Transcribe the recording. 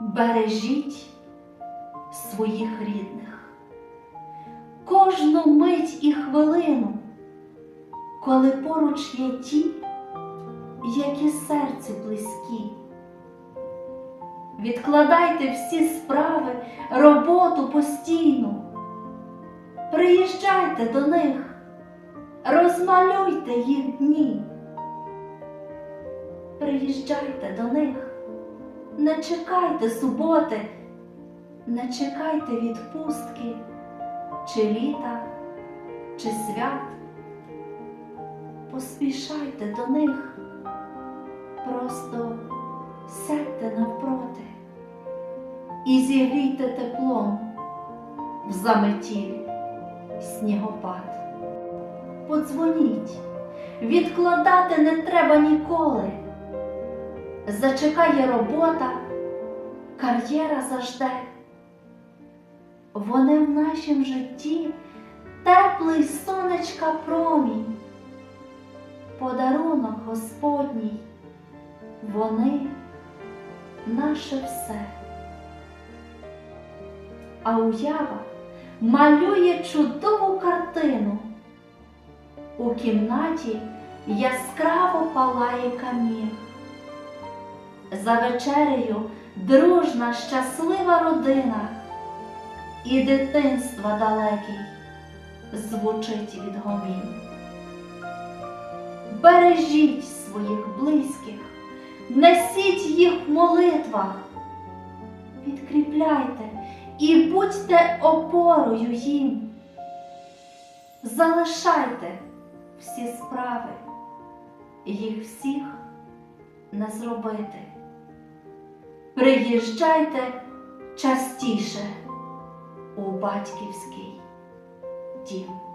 Бережіть своїх рідних, кожну мить і хвилину, коли поруч є ті, які серцю близькі. Відкладайте всі справи, роботу постійну. Приїжджайте до них, розмалюйте їх дні. Приїжджайте до них, не чекайте суботи, не чекайте відпустки, чи літа, чи свят. Поспішайте до них, просто сядьте навпроти і зігрійте теплом в заметілі снігопад. Подзвоніть, відкладати не треба ніколи. Зачекає робота, кар'єра зажде. Вони в нашім житті теплий сонечка промінь, подарунок Господній, вони наше все. А уява малює чудову картину. У кімнаті яскраво палає камін. За вечерею дружна, щаслива родина, і дитинства далекий звучить відгомін. Бережіть своїх близьких, несіть їх в молитвах, підкріпляйте і будьте опорою їм. Залишайте всі справи, їх всіх не зробити. Приїжджайте частіше у батьківський дім.